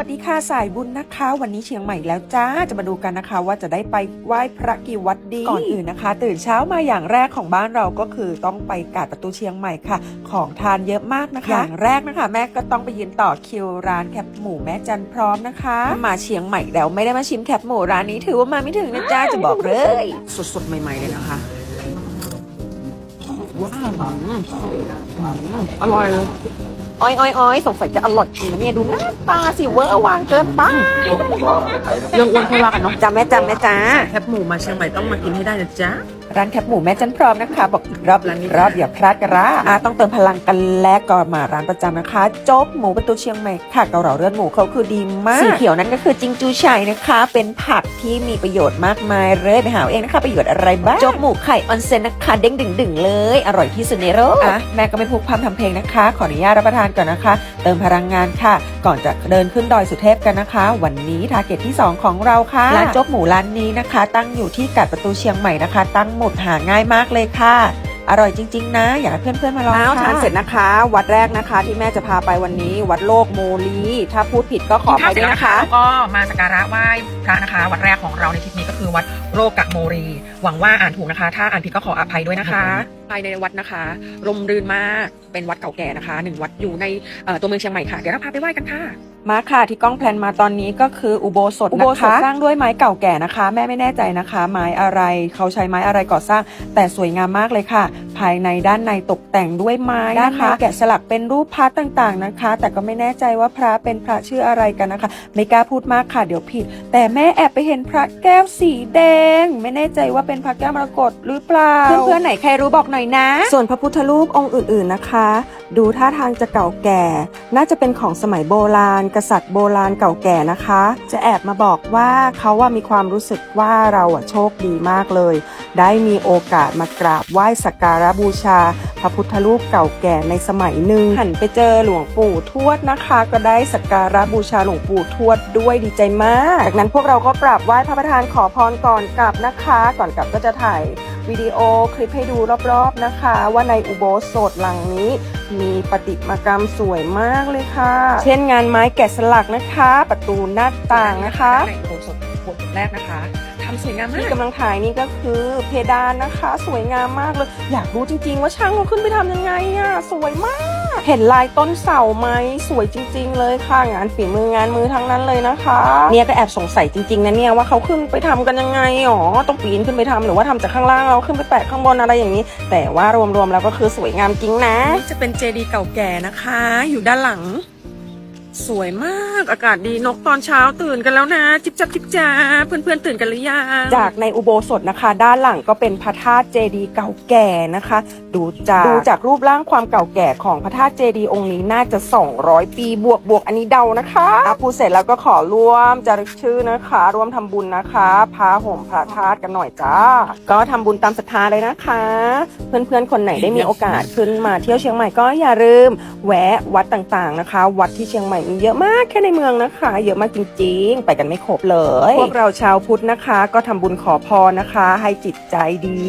วัสดีค่ะสายบุญนะคะ วันนี้เชียงใหม่แล้วจ้าจะมาดูกันนะคะ ว่าจะได้ไปไหว้พระกี่วัดดีก่อนอื่นนะคะ ตื่นเช้ามาอย่างแรกของบ้านเราก็คือต้องไปกาดประตูเชียงใหม่ค่ะ ของทานเยอะมากนะคะ อย่างแรกนะคะ แม่ก็ต้องไปยืนต่อคิวร้านแคบหมูแม่จันพร้อมนะคะ มาเชียงใหม่แล้วไม่ได้มาชิมแคบหมูร้านนี้ถือว่ามาไม่ถึงนะจ้าจะบอกเลย สดๆใหม่ ๆเลยนะคะว้าวอร่อยเลย อ้อยอ้อยอ้อยสงสัยจะอร่อยจริงนะเนี่ยดูหน้าตาสิเวอร์วางเกินไปเรื่องอ้วนค่อยว่ากันเนาะจ้าแม่จ้าแม่จ้าแคบหมูมาเชียงใหม่ต้องมากินให้ได้นะจ๊ะ ร้านแคบหมูแม่จันพร้อมนะคะ บอกอีกรอบร้านนี้รอบอย่าพลาดกันละอะต้องเติมพลังกันแล้วก็มาร้านประจำนะคะโจ๊กหมูประตูเชียงใหม่ค่ะเกาเหลาเลือดหมูเขาคือดีมากสีเขียวนั้นก็คือจิงจูชัยนะคะ เป็นผักที่มีประโยชน์มากมายเลยไปหาเอาเองนะคะประโยชน์อะไรบ้างโจ๊กหมูไข่ออนเซ็นนะคะเด้งดึงๆเลยอร่อยที่สุดในโลกอะแม่ก็ไม่พูดพร่ำทำเพลงนะคะ ขออนุญาตรับประทานก่อนนะคะ เติมพลังงานค่ะ ก่อนจะเดินขึ้นดอยสุเทพกันนะคะ วันนี้ทาร์เก็ตที่ 2 ของเราค่ะร้านโจ๊กหมูร้านนี้นะคะ ตั้งอยู่ที่กาดประตูเชียงใหม่นะคะ ตั้งหมุดหาง่ายมากเลยค่ะ อร่อยจริง ๆ นะ อยากให้เพื่อนๆมาลองอ้าวค่ะทานเสร็จนะคะ วัดแรกนะคะ ที่แม่จะพาไปวันนี้ วัดโลกโมลี ถ้าพูดผิดก็ขออภัยด้วยนะคะแล้วก็มาสักการะไหว้พระนะคะ วัดแรกของเราในทริปนี้ก็คือวัดโรกะโมรี หวังว่าอ่านถูกนะคะ ถ้าอ่านผิดก็ขออภัยด้วยนะคะภายในวัดนะคะ ร่มรื่นมากเป็นวัดเก่าแก่นะคะหนึ่งวัดอยู่ในเอ่อตัวเมืองเชียงใหม่ค่ะ เดี๋ยวเราพาไปไหว้กันค่ะ มาค่ะที่กล้องแพลนมาตอนนี้ก็คืออุโบสถอุนะโบสถคะสร้างด้วยไม้เก่าแก่นะคะ แม่ไม่แน่ใจนะคะ ไม้อะไรเขาใช้ไม้อะไรก่อสร้าง แต่สวยงามมากเลยค่ะ ภายในด้านในตกแต่งด้วยไม้ด้านในแกะสลักเป็นรูปพระต่างๆนะคะ แต่ก็ไม่แน่ใจว่าพระเป็นพระชื่ออะไรกันนะคะ ไม่กล้าพูดมากค่ะเดี๋ยวผิด แต่แม่แอบไปเห็นพระแก้วสีแดง ไม่แน่ใจว่าเป็นพระแก้วมรกตหรือเปล่าเพื่อนๆไหนใครรู้บอกหน่อยนะ ส่วนพระพุทธรูปองค์อื่น ๆนะคะดูท่าทางจะเก่าแก่ น่าจะเป็นของสมัยโบราณ กษัตริย์โบราณเก่าแก่นะคะ จะแอบมาบอกว่าเขาว่ามีความรู้สึกว่าเราอะโชคดีมากเลย ได้มีโอกาสมากราบไหว้สักการะบูชา พระพุทธรูปเก่าแก่ในสมัยหนึ่งหันไปเจอหลวงปู่ทวดนะคะ ก็ได้สักการะบูชาหลวงปู่ทวดด้วยดีใจมาก จากนั้นพวกเราก็กราบไหว้พระประธานขอพรก่อนกลับนะคะ ก่อนกลับก็จะถ่ายวิดีโอคลิปให้ดูรอบๆนะคะ ว่าในอุโบสถหลังนี้ มีประติมากรรมสวยมากเลยค่ะ เช่นงานไม้แกะสลักนะคะ ประตูหน้าต่างนะคะในโถสถโบสถแรกนะคะ ทำสวยงามมาที่กกำลังถ่ายนี่ก็คือเพดานนะคะ สวยงามมากเลย อยากรู้จริง ๆ ว่าช่างเขาขึ้นไปทำยังไงอะสวยมาก เห็นลายต้นเสาไหมสวยจริง ๆ เลยค่ะงานฝีมืองานมือทั้งนั้นเลยนะคะ เนี่ยก็แอบสงสัยจริงๆนะเนี่ยว่าเขาขึ้นไปทำกันยังไงอ๋อต้องปีนขึ้นไปทำหรือว่าทำจากข้างล่างเราขึ้นไปแปะข้างบนอะไรอย่างนี้ แต่ว่ารวมๆแล้วก็คือสวยงามจริงนะนี่จะเป็นเจดีย์เก่าแก่นะคะ อยู่ด้านหลัง สวยมากอากาศดีนกตอนเช้าตื่นกันแล้วนะ จิบจับจิบจ้าเพื่อนๆตื่นกันหรือยังจากในอุโบสถนะคะ ด้านหลังก็เป็นพระธาตุเจดีย์เก่าแก่นะคะ ดูจากดูจากรูปร่างความเก่าแก่ของพระธาตุเจดีย์องค์นี้น่าจะ 200 ปีบวกบวกอันนี้เดานะคะพูเสร็จแล้วก็ขอร่วมจารึกชื่อนะคะ ร่วมทำบุญนะคะพาห่มพระธาตุกันหน่อยจ้า ก็ทำบุญตามศรัทธาเลยนะคะ เพื่อนๆคนไหนได้มีโอกาสขึ้นมาเที่ยวเชียงใหม่ก็อย่าลืมแวะวัดต่างๆนะคะ วัดที่เชียงใหม่เยอะมากแค่ในเมืองนะคะ เยอะมากจริง ๆ ไปกันไม่ครบเลย พวกเราชาวพุทธนะคะ ก็ทำบุญขอพรนะคะ ให้จิตใจดี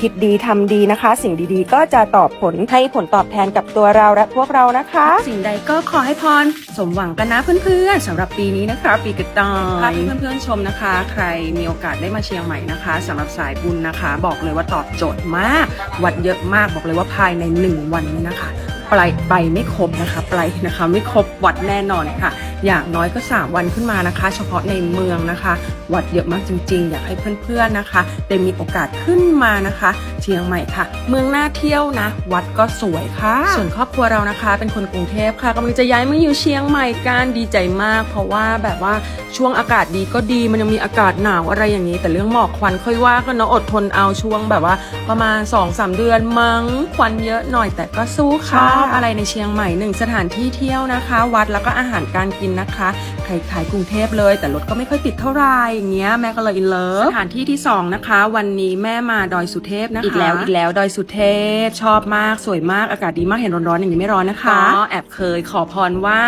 คิดดีทำดีนะคะ สิ่งดีๆ ก็จะตอบผลให้ผลตอบแทนกับตัวเราและพวกเรานะคะ สิ่งใดก็ขอให้พรสมหวังกันนะเพื่อนๆสำหรับปีนี้นะคะ ปีกระต่ายถ้าเพื่อนๆชมนะคะ ใครมีโอกาสได้มาเชียงใหม่นะคะสำหรับสายบุญนะคะ บอกเลยว่าตอบโจทย์มาก วัดเยอะมากบอกเลยว่าภายในหนึ่งวันนี้นะคะ ไปไปไม่ครบนะคะ ไปนะคะ ไม่ครบวัดแน่นอนค่ะ อย่างน้อยก็ 3 วันขึ้นมานะคะ เฉพาะในเมืองนะคะ วัดเยอะมากจริง ๆ อยากให้เพื่อนๆนะคะได้มีโอกาสขึ้นมานะคะ เชียงใหม่ค่ะ เมืองน่าเที่ยวนะ วัดก็สวยค่ะ ส่วนครอบครัวเรานะคะ เป็นคนกรุงเทพค่ะกำลังจะย้ายมาอยู่เชียงใหม่กันดีใจมาก เพราะว่าแบบว่าช่วงอากาศดีก็ดีมันยังมีอากาศหนาวอะไรอย่างนี้ แต่เรื่องหมอกควันค่อยว่ากันเนาะอดทนเอาช่วงแบบว่า ประมาณ2-3เดือนมั้งควันเยอะหน่อยแต่ก็สู้ค่ะอะไรในเชียงใหม่หนึ่งสถานที่เที่ยวนะคะ วัดแล้วก็อาหารการกินนะคะใครขายกรุงเทพเลย แต่รถก็ไม่ค่อยติดเท่าไหร่อย่างเงี้ยแม่ก็เลยอินเลิฟสถานที่ที่สองนะคะ วันนี้แม่มาดอยสุเทพนะคะอีกแล้วอีกแล้วดอยสุเทพชอบมากสวยมากอากาศดีมากเห็นร้อนๆอย่างนี้ไม่ร้อนนะคะก็แอบเคยขอพรว่า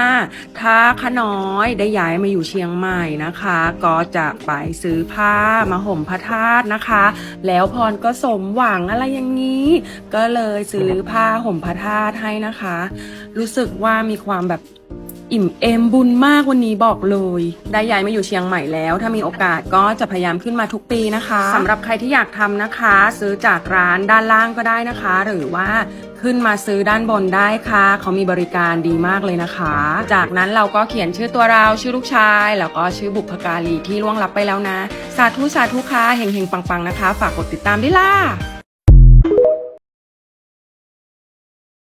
ถ้าข้าน้อยได้ย้ายมาอยู่เชียงใหม่นะคะ ก็จะไปซื้อผ้ามาห่มพระธาตุนะคะ แล้วพรก็สมหวังอะไรอย่างนี้ ก็เลยซื้อผ้าห่มพระธาตุให้นะคะ รู้สึกว่ามีความแบบ อิ่มเอมบุญมากวันนี้บอกเลย ได้ย้ายมาอยู่เชียงใหม่แล้ว ถ้ามีโอกาสก็จะพยายามขึ้นมาทุกปีนะคะสำหรับใครที่อยากทำนะคะ ซื้อจากร้านด้านล่างก็ได้นะคะ หรือว่าขึ้นมาซื้อด้านบนได้ค่ะ เขามีบริการดีมากเลยนะคะ จากนั้นเราก็เขียนชื่อตัวเรา ชื่อลูกชาย แล้วก็ชื่อบุพการีที่ล่วงลับไปแล้วนะ สาธุสาธุค่ะเฮงๆปังๆนะคะ ฝากกดติดตามด้วยล่ะ